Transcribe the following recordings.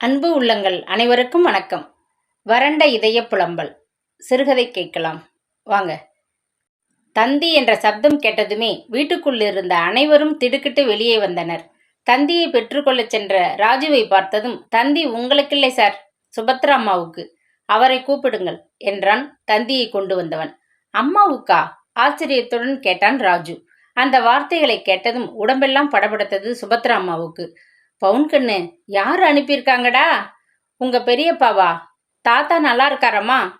அன்பு உள்ளங்கள் அனைவருக்கும் வணக்கம். வறண்ட இதய புலம்பல். சிறுகதை கேட்கலாம். வாங்க. தந்தி என்ற சப்தம் கேட்டதுமே வீட்டுக்குள் இருந்த அனைவரும் திடுக்கிட்டு வெளியே வந்தனர். தந்தியை பெற்றுக்கொள்ளச் சென்ற ராஜுவை பார்த்ததும் தந்தி உங்களுக்கில்லை சார் சுபத்ரா அம்மாவுக்கு. அவரை கூப்பிடுங்கள் என்றான் தந்தியை கொண்டு வந்தவன். அம்மாவுக்கா? ஆச்சரியத்துடன் கேட்டான் ராஜு. அந்த வார்த்தைகளை கேட்டதும் உடம்பெல்லாம் படபடுத்தது சுபத்ரா அம்மாவுக்கு. பவுன்கண்ணு யார் அனுப்பியிருக்காங்கடா? உங்க பெரியப்பாவா? தாத்தா நல்லா இருக்காரம்மா.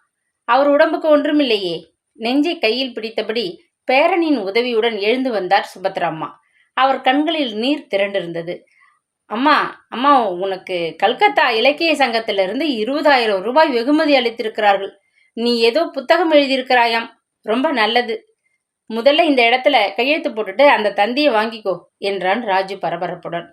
அவர் உடம்புக்கு ஒன்றுமில்லையே. நெஞ்சை கையில் பிடித்தபடி பேரனின் உதவியுடன் எழுந்து வந்தார் சுபத்ராம்மா. அவர் கண்களில் நீர் திரண்டிருந்தது. அம்மா அம்மா உனக்கு கல்கத்தா இலக்கிய சங்கத்திலிருந்து இருபதாயிரம் ரூபாய் வெகுமதி அளித்திருக்கிறார்கள். நீ ஏதோ புத்தகம் எழுதியிருக்கிறாயாம். ரொம்ப நல்லது. முதல்ல இந்த இடத்துல கையெழுத்து போட்டுட்டு அந்த தந்தியை வாங்கிக்கோ என்றான் ராஜு பரபரப்புடன்.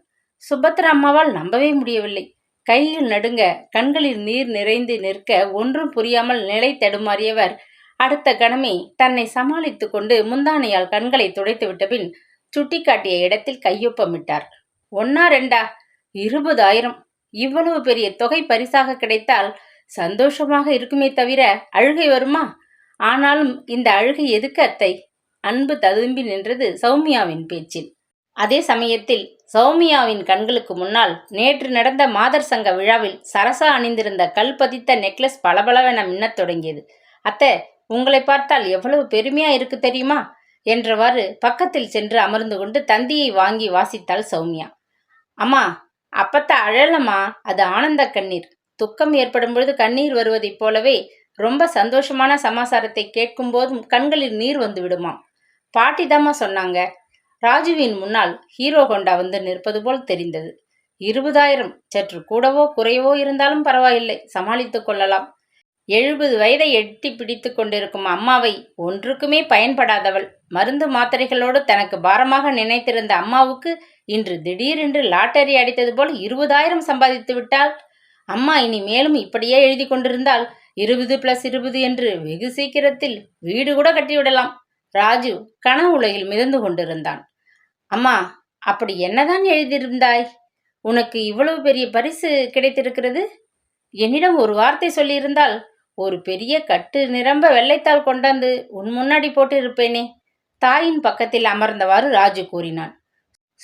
சுபத்ரா அம்மாவால் நம்பவே முடியவில்லை. கையில் நடுங்க கண்களில் நீர் நிறைந்து நிற்க ஒன்றும் புரியாமல் நிலை தடுமாறியவர் அடுத்த கணமே தன்னை சமாளித்து கொண்டு முந்தானையால் கண்களை துடைத்து பின் சுட்டிக்காட்டிய இடத்தில் கையொப்பமிட்டார் ஒன்னா ரெண்டா? இருபதாயிரம். இவ்வளவு பெரிய தொகை பரிசாக கிடைத்தால் சந்தோஷமாக இருக்குமே தவிர அழுகை வருமா? ஆனாலும் இந்த அழுகை எதுக்கு அத்தை? அன்பு ததும்பி நின்றது சௌமியாவின் பேச்சில். அதே சமயத்தில் சௌமியாவின் கண்களுக்கு முன்னால் நேற்று நடந்த மாதர் சங்க விழாவில் சரசா அணிந்திருந்த கல் பதித்த நெக்லஸ் பளபளவென மின்னத் தொடங்கியது. அத்தை உங்களை பார்த்தால் எவ்வளவு பெருமையா இருக்கு தெரியுமா? என்றவாறு பக்கத்தில் சென்று அமர்ந்து கொண்டு தந்தியை வாங்கி வாசித்தாள் சௌமியா. அம்மா அப்பத்த அழலம்மா அது ஆனந்த கண்ணீர். துக்கம் ஏற்படும் பொழுது கண்ணீர் வருவதைப் போலவே ரொம்ப சந்தோஷமான சமாசாரத்தை கேட்கும் போதும் கண்களில் நீர் வந்து விடுமாம் பாட்டிதாம்மா சொன்னாங்க ராஜுவின் முன்னால் ஹீரோ ஹோண்டா வந்து நிற்பது போல் தெரிந்தது. இருபதாயிரம் சற்று கூடவோ குறைவோ இருந்தாலும் பரவாயில்லை. சமாளித்துக் கொள்ளலாம். எழுபது வயதை எட்டி பிடித்து கொண்டிருக்கும் அம்மாவை ஒன்றுக்குமே பயன்படாதவள். மருந்து மாத்திரைகளோடு தனக்கு பாரமாக நினைத்திருந்த அம்மாவுக்கு இன்று திடீரென்று லாட்டரி அடித்தது போல் இருபதாயிரம் சம்பாதித்து விட்டால் அம்மா இனி மேலும் இப்படியே எழுதி கொண்டிருந்தால் இருபது பிளஸ் இருபது என்று வெகு சீக்கிரத்தில் வீடு கூட கட்டிவிடலாம். ராஜு கனவு உலகில் மிதந்து கொண்டிருந்தான். அம்மா அப்படி என்னதான் எழுதியிருந்தாய்? உனக்கு இவ்வளவு பெரிய பரிசு கிடைத்திருக்கிறது? என்னிடம் ஒரு வார்த்தை சொல்லியிருந்தால் ஒரு பெரிய கட்டு நிரம்ப வெள்ளைத்தாள் கொண்டாந்து உன் முன்னாடி போட்டு இருப்பேனே தாயின் பக்கத்தில் அமர்ந்தவாறு ராஜு கூறினான்.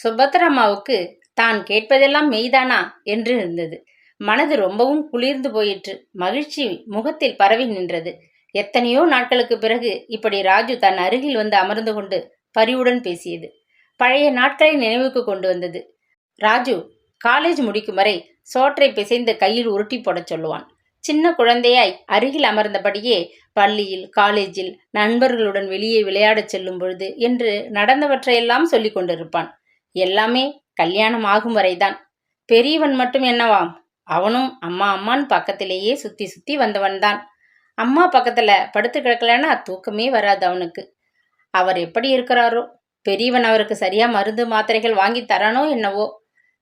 சுபத்ரம்மாவுக்கு தான் கேட்பதெல்லாம் மெய்தானா? என்று இருந்தது. மனது ரொம்பவும் குளிர்ந்து போயிற்று. மகிழ்ச்சி முகத்தில் பரவி நின்றது. எத்தனையோ நாட்களுக்கு பிறகு இப்படி ராஜு தன் அருகில் வந்து அமர்ந்து கொண்டு பரிவுடன் பேசியது. பழைய நாட்களை நினைவுக்கு கொண்டு வந்தது. ராஜு காலேஜ் முடிக்கும் வரை சோற்றை பிசைந்து கையில் உருட்டி போடச் சொல்லுவான். சின்ன குழந்தையாய் அருகில் அமர்ந்தபடியே பள்ளியில் காலேஜில் நண்பர்களுடன் வெளியே விளையாடச் செல்லும் பொழுது என்று நடந்தவற்றையெல்லாம் சொல்லி கொண்டிருப்பான். எல்லாமே கல்யாணம் ஆகும் வரைதான். பெரியவன் மட்டும் என்னவாம்? அவனும் அம்மா அம்மான் பக்கத்திலேயே சுத்தி சுத்தி வந்தவன்தான். அம்மா பக்கத்தில் படுத்து கிடக்கலன்னா தூக்கமே வராது அவனுக்கு. அவர் எப்படி இருக்கிறாரோ? பெரியவன் அவருக்கு சரியாக மருந்து மாத்திரைகள் வாங்கி தரானோ என்னவோ?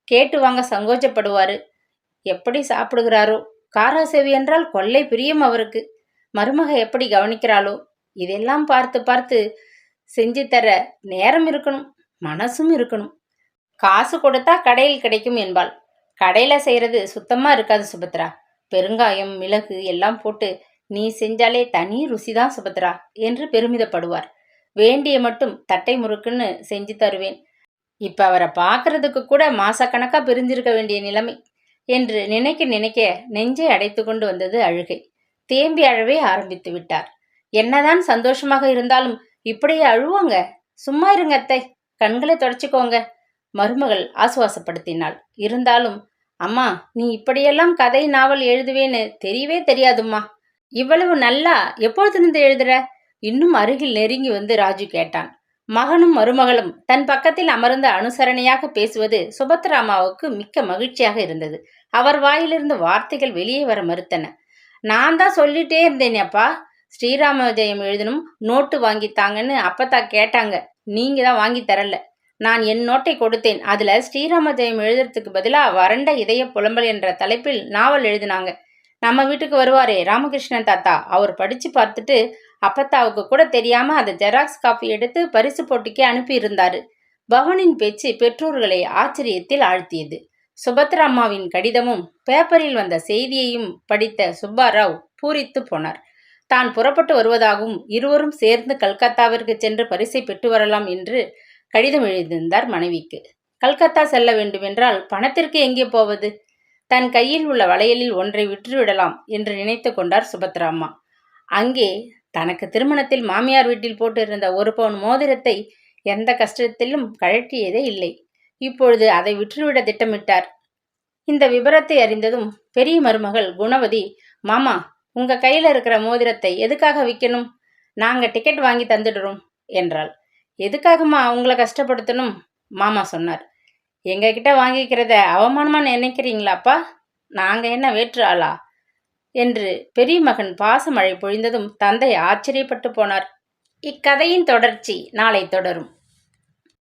கேட்டு வாங்க சங்கோச்சப்படுவார் எப்படி சாப்பிடுகிறாரோ? காராசேவி என்றால் கொள்ளை பிரியம் அவருக்கு. மருமக எப்படி கவனிக்கிறாளோ? இதெல்லாம் பார்த்து பார்த்து செஞ்சு தர நேரம் இருக்கணும் மனசும் இருக்கணும். காசு கொடுத்தா கடையில் கிடைக்கும் என்பாள். கடையில் செய்கிறது சுத்தமாக இருக்காது சுபத்ரா. பெருங்காயம் மிளகு எல்லாம் போட்டு நீ செஞ்சாலே தனி ருசிதான் சுபத்ரா என்று பெருமிதப்படுவார். வேண்டிய மட்டும் தட்டை முறுக்குன்னு செஞ்சு தருவேன். இப்ப அவரை பார்க்கறதுக்கு கூட மாசக்கணக்கா பிரிஞ்சிருக்க வேண்டிய நிலைமை என்று நினைக்க நினைக்க நெஞ்சை அடைத்து கொண்டு வந்தது அழுகை. தேம்பி அழவே ஆரம்பித்து விட்டார். என்னதான் சந்தோஷமாக இருந்தாலும் இப்படியே அழுவாங்க. சும்மா இருங்க அத்தை. கண்களை தொடச்சிக்கோங்க. மருமகள் ஆசுவாசப்படுத்தினாள். இருந்தாலும் அம்மா நீ இப்படியெல்லாம் கதை நாவல் எழுதுவேன்னு தெரியவே தெரியாதும்மா. இவ்வளவு நல்லா எப்பொழுதிருந்து எழுதுற? இன்னும் அருகில் நெருங்கி வந்து ராஜு கேட்டான். மகனும் மருமகளும் தன் பக்கத்தில் அமர்ந்த அனுசரணையாக பேசுவது சுபத்ராமாவுக்கு மிக்க மகிழ்ச்சியாக இருந்தது. அவர் வாயிலிருந்து வார்த்தைகள் வெளியே வர மறுத்தன. நான் தான் சொல்லிட்டே இருந்தேன் அப்பா. ஸ்ரீராம விஜயம் எழுதணும் நோட்டு வாங்கித்தாங்கன்னு அப்பத்தா கேட்டாங்க. நீங்க தான் வாங்கி தரல. நான் என் நோட்டை கொடுத்தேன். அதுல ஸ்ரீராம ஜெயம் எழுதுறதுக்கு பதிலா வறண்ட இதய புலம்பல் என்ற தலைப்பில் நாவல் எழுதினாங்க. நம்ம வீட்டுக்கு வருவாரே ராமகிருஷ்ணன் தாத்தா. அவர் படிச்சு பார்த்துட்டு அப்பத்தாவுக்கு கூட தெரியாம அதை ஜெராக்ஸ் காப்பி எடுத்து பரிசு போட்டிக்கு அனுப்பியிருந்தார். பவனின் பேச்சு பெற்றோர்களை ஆச்சரியத்தில் ஆழ்த்தியது. சுபத்ரா அம்மாவின் கடிதமும் பேப்பரில் வந்த செய்தியையும் படித்த சுப்பாராவ் பூரித்து போனார். தான் புறப்பட்டு வருவதாகவும் இருவரும் சேர்ந்து கல்கத்தாவிற்கு சென்று பரிசை பெற்று வரலாம் என்று கடிதம் எழுதியிருந்தார் மனைவிக்கு. கல்கத்தா செல்ல வேண்டுமென்றால் பணத்திற்கு எங்கே போவது? தன் கையில் உள்ள வளையலில் ஒன்றை விற்றுவிடலாம் என்று நினைத்து கொண்டார் சுபத்ராம்மா அங்கே தனக்கு திருமணத்தில் மாமியார் வீட்டில் போட்டிருந்த ஒரு பவுன் மோதிரத்தை எந்த கஷ்டத்திலும் கழற்றியதே இல்லை. இப்பொழுது அதை விற்றுவிட திட்டமிட்டார். இந்த விபரத்தை அறிந்ததும் பெரிய மருமகள் குணவதி மாமா உங்க கையில இருக்கிற மோதிரத்தை எதுக்காக விற்கணும் நாங்க டிக்கெட் வாங்கி தந்துடுறோம் என்றாள். எதுக்காகம்மா உங்களை கஷ்டப்படுத்தணும்? மாமா சொன்னார். எங்ககிட்ட வாங்கிக்கிறத அவமானமாக நினைக்கிறீங்களாப்பா? நாங்க என்ன வேற்று ஆளா என்று பெரிய மகன் பாசமழை பொழிந்ததும் தந்தை ஆச்சரியப்பட்டு போனார். இக்கதையின் தொடர்ச்சி நாளை தொடரும்.